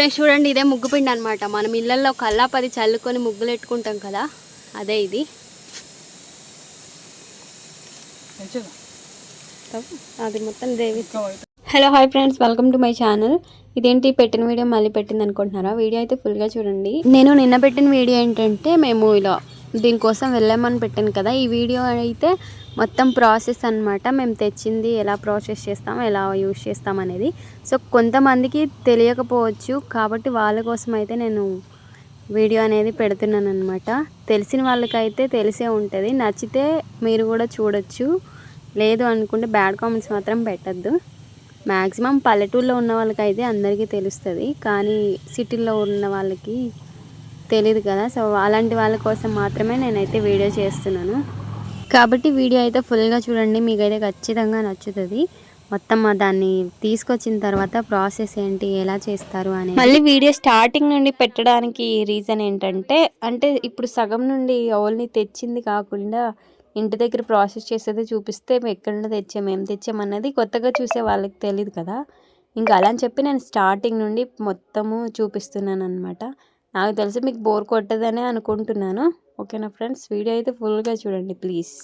Friends చూడండి ఇదే ముగ్గు పిండి అనమాట మనం ఇళ్ళల్లో కల్లాపది చల్లుకొని ముగ్గులు పెట్టుకుంటాం కదా అదే ఇది. అది మొత్తం Devi hello hi friends welcome to my channel. ఇదేంటి పెట్టిన వీడియో మళ్ళీ పెట్టింది అనుకుంటున్నారా వీడియో అయితే ఫుల్గా చూడండి. నేను నిన్న పెట్టిన వీడియో ఏంటంటే మేము ఇలా దీనికోసం వెళ్ళామని పెట్టాను కదా. ఈ వీడియో అయితే మొత్తం ప్రాసెస్ అన్నమాట. మేము తెచ్చింది ఎలా ప్రాసెస్ చేస్తాం ఎలా యూస్ చేస్తాం అనేది సో కొంతమందికి తెలియకపోవచ్చు. కాబట్టి వాళ్ళ కోసం అయితే నేను వీడియో అనేది పెడుతున్నాను అనమాట తెలిసిన వాళ్ళకైతే తెలిసే ఉంటుంది. నచ్చితే మీరు కూడా చూడొచ్చు. లేదు అనుకుంటే బ్యాడ్ కామెంట్స్ మాత్రం పెట్టద్దు. మ్యాక్సిమం పల్లెటూరులో ఉన్న వాళ్ళకైతే అందరికీ తెలుస్తుంది. కానీ సిటీల్లో ఉన్న వాళ్ళకి తెలియదు కదా. సో అలాంటి వాళ్ళ కోసం మాత్రమే నేనైతే వీడియో చేస్తున్నాను. కాబట్టి వీడియో అయితే ఫుల్గా చూడండి. మీకైతే ఖచ్చితంగా నచ్చుతుంది. మొత్తం దాన్ని తీసుకొచ్చిన తర్వాత ప్రాసెస్ ఏంటి ఎలా చేస్తారు అని మళ్ళీ వీడియో స్టార్టింగ్ నుండి పెట్టడానికి రీజన్ ఏంటంటే అంటే ఇప్పుడు సగం నుండి ఓల్ని తెచ్చింది కాకుండా ఇంటి దగ్గర ప్రాసెస్ చేసేది చూపిస్తే మేము ఎక్కడ నుండి తెచ్చాము ఏం తెచ్చామన్నది కొత్తగా చూసే వాళ్ళకి తెలియదు కదా. ఇంకా అలా అని చెప్పి నేను స్టార్టింగ్ నుండి మొత్తము చూపిస్తున్నాను అనమాట నాకు తెలిసి మీకు బోర్ కొట్టదనే అనుకుంటున్నాను. ఓకేనా ఫ్రెండ్స్? వీడియో అయితే ఫుల్గా చూడండి ప్లీజ్.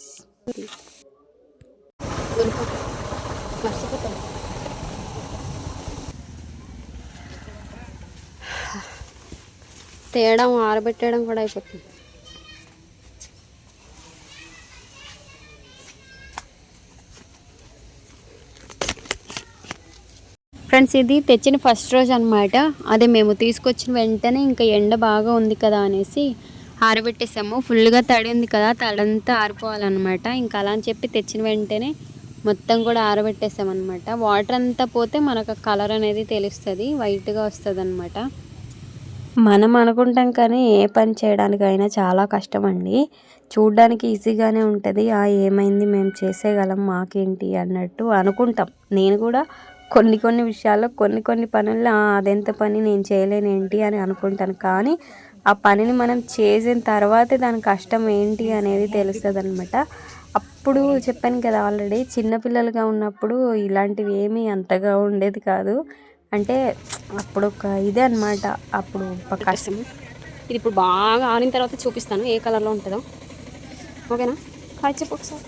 తేయడం ఆరబెట్టడం కూడా అయిపోతుంది. ఫ్రెండ్స్ ఇది తెచ్చిన ఫస్ట్ రోజు అనమాట అదే మేము తీసుకొచ్చిన వెంటనే ఇంకా ఎండ బాగా ఉంది కదా అనేసి ఆరబెట్టేసాము. ఫుల్గా తడి ఉంది కదా తడంతా ఆరిపోవాలన్నమాట. ఇంకా అలా అని చెప్పి తెచ్చిన వెంటనే మొత్తం కూడా ఆరబెట్టేసామన్నమాట. వాటర్ అంతా పోతే మనకు కలర్ అనేది తెలుస్తుంది వైట్గా వస్తుంది అనమాట మనం అనుకుంటాం కానీ ఏ పని చేయడానికైనా చాలా కష్టం అండి చూడ్డానికి ఈజీగానే ఉంటుంది. ఆ ఏమైంది మేము చేసేయగలం మాకేంటి అన్నట్టు అనుకుంటాం. నేను కూడా కొన్ని కొన్ని విషయాల్లో కొన్ని కొన్ని పనుల్లో అదెంత పని నేను చేయలేనేంటి అని అనుకుంటాను. కానీ ఆ పనిని మనం చేసిన తర్వాతే దాని కష్టం ఏంటి అనేది తెలుస్తుంది అనమాట అప్పుడు చెప్పాను కదా ఆల్రెడీ చిన్నపిల్లలుగా ఉన్నప్పుడు ఇలాంటివి ఏమీ అంతగా ఉండేది కాదు. అంటే అప్పుడు ఒక ఇదే అనమాట అప్పుడు కష్టం. ఇది ఇప్పుడు బాగా ఆరిన తర్వాత చూపిస్తాను. ఏ కలర్లో ఉంటుందో. ఓకేనా? హాయ్ చెప్పు ఒకసారి.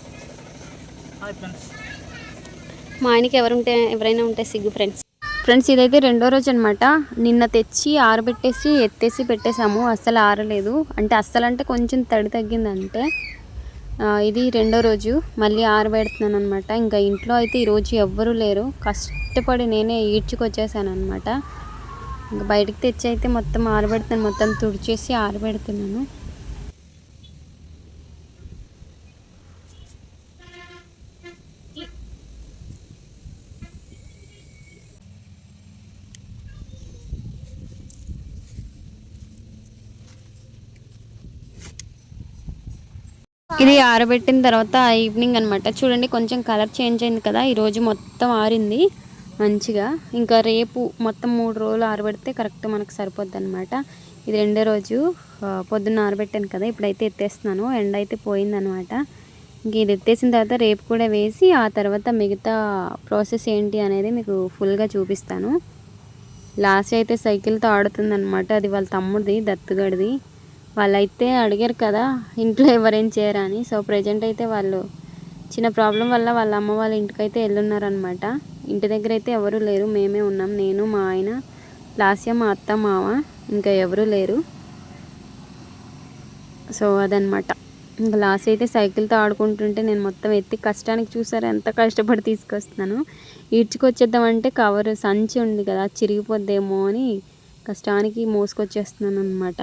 మా ఆయనకి ఎవరుంటే ఎవరైనా ఉంటే సిగ్గు ఫ్రెండ్స్. ఫ్రెండ్స్ ఇదైతే రెండో రోజు అనమాట నిన్న తెచ్చి ఆరబెట్టేసి ఎత్తేసి పెట్టేశాము. అస్సలు ఆరలేదు. అంటే అస్సలు అంటే కొంచెం తడి తగ్గిందంటే ఇది రెండో రోజు. మళ్ళీ ఆరబెడుతున్నాను అనమాట ఇంకా ఇంట్లో అయితే ఈరోజు ఎవ్వరూ లేరు. కష్టపడి నేనే ఈడ్చుకొచ్చేసాను అనమాట ఇంకా బయటికి తెచ్చి అయితే మొత్తం ఆరబెడుతున్నాను. మొత్తం తుడిచేసి ఆరబెడుతున్నాను. ఇది ఆరబెట్టిన తర్వాత ఈవినింగ్ అనమాట చూడండి కొంచెం కలర్ చేంజ్ అయింది కదా. ఈరోజు మొత్తం ఆరింది. మంచిగా. ఇంకా రేపు మొత్తం మూడు రోజులు ఆరబెడితే కరెక్ట్ మనకు సరిపోద్ది అనమాట ఇది రెండో రోజు. పొద్దున్న ఆరబెట్టాను కదా. ఇప్పుడైతే ఎత్తేస్తున్నాను. ఎండ అయితే పోయిందనమాట ఇంక ఇది ఎత్తేసిన తర్వాత రేపు కూడా వేసి ఆ తర్వాత మిగతా ప్రాసెస్ ఏంటి అనేది మీకు ఫుల్గా చూపిస్తాను. లాస్ట్ అయితే సైకిల్తో ఆడుతుందన్నమాట. అది వాళ్ళ తమ్ముడిది దత్తుగడిది వాళ్ళైతే అడిగారు కదా ఇంట్లో ఎవరేం చేయరా అని సో ప్రజెంట్ అయితే వాళ్ళు చిన్న ప్రాబ్లం వల్ల వాళ్ళ అమ్మ వాళ్ళ ఇంటికైతే వెళ్ళున్నారనమాట. ఇంటి దగ్గర అయితే ఎవరు లేరు మేమే ఉన్నాం. నేను మా ఆయన లాస్య మా అత్త మావ ఇంకా ఎవరు లేరు. సో అదనమాట. ఇంకా లాస్ట్ అయితే సైకిల్తో ఆడుకుంటుంటే నేను మొత్తం ఎత్తి కష్టానికి చూసారు ఎంత కష్టపడి తీసుకొస్తున్నాను. ఈడ్చుకొచ్చేద్దామంటే కవర్ సంచి ఉంది కదా చిరిగిపోద్దేమో అని కష్టానికి మోసుకొచ్చేస్తున్నాను అనమాట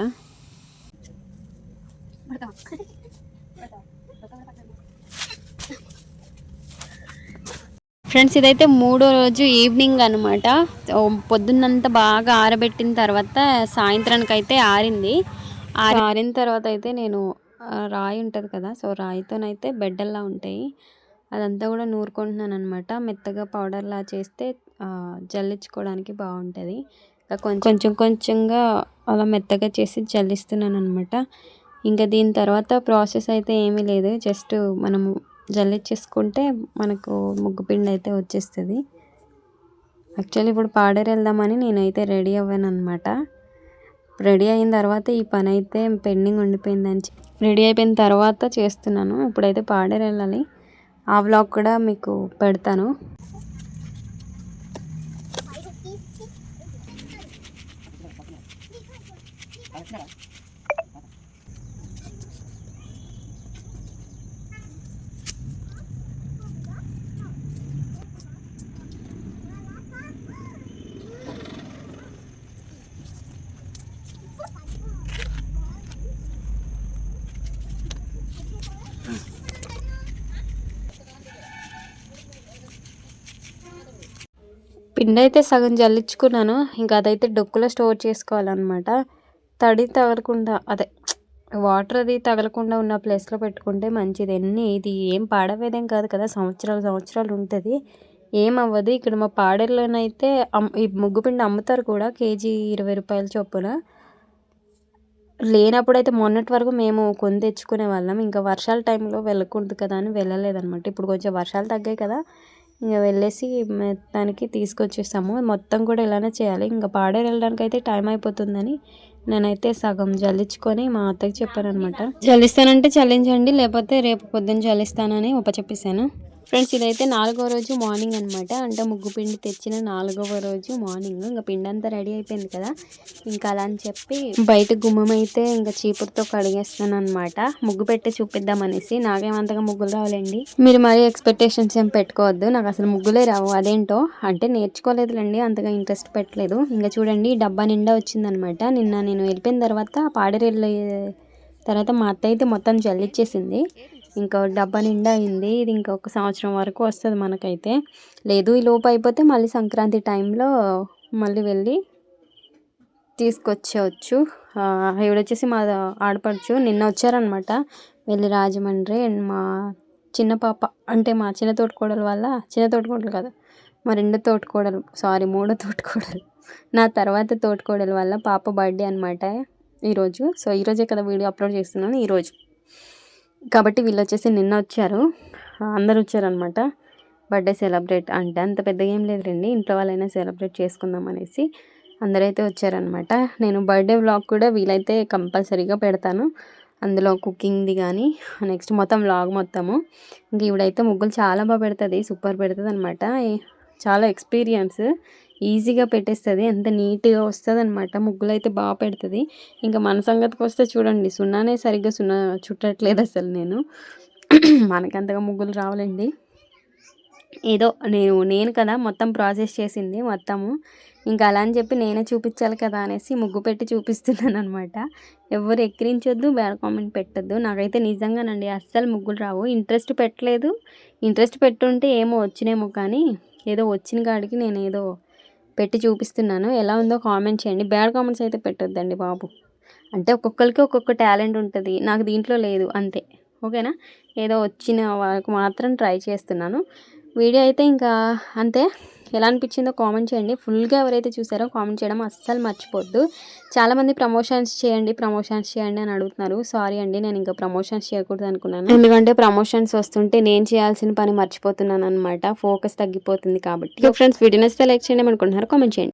ఫ్రెండ్స్ ఇదైతే మూడో రోజు ఈవినింగ్ అనమాట పొద్దున్నంతా బాగా ఆరబెట్టిన తర్వాత సాయంత్రానికి అయితే ఆరింది. ఆరి- ఆరిన తర్వాత అయితే నేను రాయి ఉంటుంది కదా సో రాయితోనైతే బెడ్డల్లా ఉంటాయి. అదంతా కూడా నూరుకుంటున్నాను అనమాట మెత్తగా పౌడర్లా చేస్తే జల్లించుకోవడానికి బాగుంటుంది. ఇంకా కొంచెం కొంచెం కొంచెంగా అలా మెత్తగా చేసి జల్లిస్తున్నాను అనమాట ఇంకా దీని తర్వాత ప్రాసెస్ అయితే ఏమీ లేదు. జస్ట్ మనము జల్లిచ్చేసుకుంటే మనకు ముగ్గు పిండి అయితే వచ్చేస్తుంది. యాక్చువల్లీ ఇప్పుడు పాడేరు వెళ్దామని నేనైతే రెడీ అవ్వాను అనమాట రెడీ అయిన తర్వాత ఈ పని అయితే పెండింగ్ ఉండిపోయిందని రెడీ అయిపోయిన తర్వాత చేస్తున్నాను. ఇప్పుడైతే పాడేరు వెళ్ళాలి. ఆ వ్లాగ్ కూడా మీకు పెడతాను. పిండి అయితే సగం జల్లించుకున్నాను. ఇంకా అదైతే డొక్కులో స్టోర్ చేసుకోవాలన్నమాట. తడి తగలకుండా అదే వాటర్ అది తగలకుండా ఉన్న ప్లేస్లో పెట్టుకుంటే మంచిది. ఎన్ని ఇది ఏం పాడవేదేం కాదు కదా. సంవత్సరాలు సంవత్సరాలు ఉంటుంది. ఏం అవ్వదు. ఇక్కడ మా పాడేరులోనైతే అమ్ ఈ ముగ్గు పిండి అమ్ముతారు కూడా కేజీ ఇరవై రూపాయల చొప్పున. లేనప్పుడు అయితే మొన్నటి వరకు మేము కొని తెచ్చుకునే వాళ్ళం. ఇంకా వర్షాల టైంలో వెళ్ళకూడదు కదా అని వెళ్ళలేదన్నమాట. ఇప్పుడు కొంచెం వర్షాలు తగ్గాయి కదా. ఇంకా వెళ్ళేసి మొత్తానికి తీసుకొచ్చేస్తాము మొత్తం కూడా ఇలానే చేయాలి. ఇంకా పాడేరు వెళ్ళడానికి అయితే టైం అయిపోతుందని నేనైతే సగం జల్లించుకొని మా అత్తకి చెప్పాను అనమాట జల్లిస్తానంటే చల్లించండి లేకపోతే రేపు పొద్దున్న జల్లిస్తానని ఒప్ప చెప్పేశాను. ఫ్రెండ్స్ ఇదైతే నాలుగో రోజు మార్నింగ్ అనమాట అంటే ముగ్గు పిండి తెచ్చిన నాలుగవ రోజు మార్నింగ్ ఇంకా పిండి అంతా రెడీ అయిపోయింది కదా. ఇంకా అలా అని చెప్పి బయట గుమ్మం అయితే ఇంకా చీపురుతో కడిగేస్తాను అనమాట ముగ్గు పెట్టి చూపిద్దామనేసి నాకేమంతగా ముగ్గులు రావాలండి. మీరు మరీ ఎక్స్పెక్టేషన్స్ ఏం పెట్టుకోవద్దు. నాకు అసలు ముగ్గులే రావు. అదేంటో? అంటే నేర్చుకోలేదులేండి. అంతగా ఇంట్రెస్ట్ పెట్టలేదు. ఇంకా చూడండి డబ్బా నిండా వచ్చిందనమాట నిన్న నేను వెళ్ళిపోయిన తర్వాత పాడేరు తర్వాత మా అత్త అయితే మొత్తం జల్లిచ్చేసింది. ఇంకా డబ్బా నిండా అయింది. ఇది ఇంకా ఒక సంవత్సరం వరకు వస్తుంది మనకైతే. లేదు ఈ లోపు అయిపోతే మళ్ళీ సంక్రాంతి టైంలో మళ్ళీ వెళ్ళి తీసుకొచ్చేవచ్చు. ఇవిడ వచ్చేసి మా ఆడపడుచు నిన్న వచ్చారనమాట. వెళ్ళి రాజమండ్రి అండ్ మా చిన్న పాప అంటే మా చిన్న తోటకోడల వల్ల చిన్న తోటకోడలు కాదు మా రెండో తోటకోడలు సారీ మూడో తోటకోడలు. నా తర్వాత తోటికోడలు వల్ల పాప బర్త్డే అనమాట ఈరోజు. సో ఈరోజే కదా వీడియో అప్లోడ్ చేస్తున్నాను ఈరోజు కాబట్టి వీళ్ళు వచ్చేసి నిన్న వచ్చారు అందరు వచ్చారనమాట బర్త్డే సెలబ్రేట్ అంటే అంత పెద్దగా ఏం లేదు రండి ఇంట్లో వాళ్ళైనా సెలబ్రేట్ చేసుకుందాం అనేసి అందరైతే వచ్చారనమాట నేను బర్త్డే వ్లాగ్ కూడా వీలైతే కంపల్సరీగా పెడతాను. అందులో కుకింగ్ది కానీ నెక్స్ట్ మొత్తం వ్లాగ్ మొత్తము. ఇంక ఈవిడైతే ముగ్గులు చాలా బాగా పెడుతుంది సూపర్ పెడుతుంది అనమాట చాలా ఎక్స్పీరియన్స్. ఈజీగా పెట్టేస్తుంది. ఎంత నీట్గా వస్తుంది అనమాట ముగ్గులు అయితే బాగా పెడుతుంది. ఇంకా మన సంగతికి వస్తే చూడండి సున్నానే సరిగ్గా సున్నా చుట్టట్లేదు అసలు నేను. మనకంతగా ముగ్గులు రావాలండి. ఏదో నేను నేను కదా మొత్తం ప్రాసెస్ చేసింది మొత్తము. ఇంకా అలా అని చెప్పి నేనే చూపించాలి కదా అనేసి ముగ్గు పెట్టి చూపిస్తున్నాను అనమాట ఎవరు ఎక్కిరించొద్దు బ్యాడ్ కామెంట్ పెట్టద్దు. నాకైతే నిజంగానండి అస్సలు ముగ్గులు రావు. ఇంట్రెస్ట్ పెట్టలేదు. ఇంట్రెస్ట్ పెట్టుంటే ఏమో వచ్చినేమో కానీ ఏదో వచ్చిన కాడికి నేను ఏదో పెట్టి చూపిస్తున్నాను. ఎలా ఉందో కామెంట్ చేయండి. బ్యాడ్ కామెంట్స్ అయితే పెట్టొద్దండి బాబు. అంటే ఒక్కొక్కరికి ఒక్కొక్క టాలెంట్ ఉంటుంది. నాకు దీంట్లో లేదు. అంతే. ఓకేనా? ఏదో వచ్చిన వాళ్ళకు మాత్రం ట్రై చేస్తున్నాను. వీడియో అయితే ఇంకా అంతే. ఎలా అనిపించిందో కామెంట్ చేయండి. ఫుల్గా ఎవరైతే చూసారో కామెంట్ చేయడం అస్సలు మర్చిపోద్దు. చాలామంది ప్రమోషన్స్ చేయండి ప్రమోషన్స్ చేయండి అని అడుగుతున్నారు. సారీ అండి నేను ఇంకా ప్రమోషన్స్ చేయకూడదు అనుకున్నాను. ఎందుకంటే ప్రమోషన్స్ వస్తుంటే నేను చేయాల్సిన పని మర్చిపోతున్నాను అనమాట ఫోకస్ తగ్గిపోతుంది కాబట్టి. ఫ్రెండ్స్ వీడియో నచ్చితే లైక్ చేయండి అనుకుంటున్నారు కామెంట్ చేయండి.